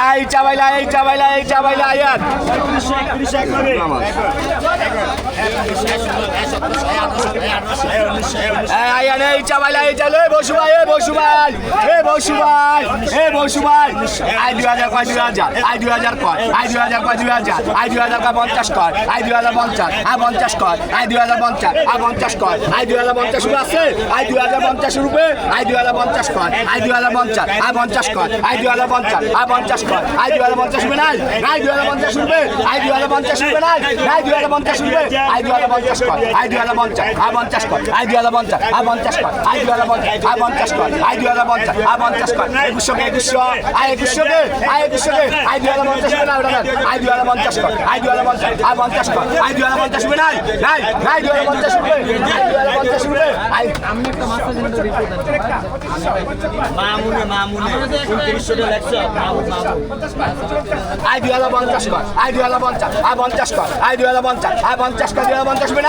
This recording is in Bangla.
আই চাবাইলা এই চাবাইলা এই চাবাইলা আয়াত পঁয়ত্রিশশো একত্রিশশো এক লগে এই চাবাইলা এই চালো এই বসু ভাই এই বসু ভাই এই বসু ভাই এই বসু ভাই আই দুই হাজার কয় দুই হাজার আই দুই হাজার কয় আই দুই হাজার কয় দুই হাজার আই দুই হাজার কয় পঞ্চাশ কয় আই দুই হাজার পঞ্চাশ আই পঞ্চাশ কয় আই দুই হাজার পঞ্চাশ আই পঞ্চাশ কয় আই দুই হাজার পঞ্চাশ রুপে আছে আই দুই হাজার পঞ্চাশ রুপে আই দুই হাজার পঞ্চাশ কয় আই দুই হাজার পঞ্চাশ আই পঞ্চাশ কয় আই দুই হাজার পঞ্চাশ আই পঞ্চাশ কয় আই দুই হাজার পঞ্চাশ রুপে নাই আই দুই হাজার পঞ্চাশ রুপে আই দুই হাজার পঞ্চাশ রুপে নাই আই দুই হাজার পঞ্চাশ রুপে আই দুই হাজার পঞ্চাশ কয় আই দুই হাজার পঞ্চাশ আই পঞ্চাশ আই দুই হাজার পঞ্চাশ আই পঞ্চাশ আই দুই হাজার পঞ্চাশ আই পঞ্চাশ কয় আই দুই হাজার পঞ্চাশ আই পঞ্চাশ কয় একুশশো কে একুশশো আই একুশশো কে আই একুশশো কে আই দুই হাজার পঞ্চাশ রুপে নাই ওটা নাই। আই দুই হাজার পঞ্চাশ কয় আই দুই হাজার পঞ্চাশ আই পঞ্চাশ কয় আই দুই হাজার পঞ্চাশ রুপে নাই নাই নাই দুই হাজার পঞ্চাশ রুপে আই দুই হাজার পঞ্চাশ রুপে আই মামুনে মামুনে উনত্রিশশো একশো মামুন মামুন আই দুই হাজার পঞ্চাশ কর আই দুই হাজার পঞ্চাশ আই পঞ্চাশ কর আই দুই হাজার পঞ্চাশ আই পঞ্চাশ কর দুই হাজার পঞ্চাশ রুপে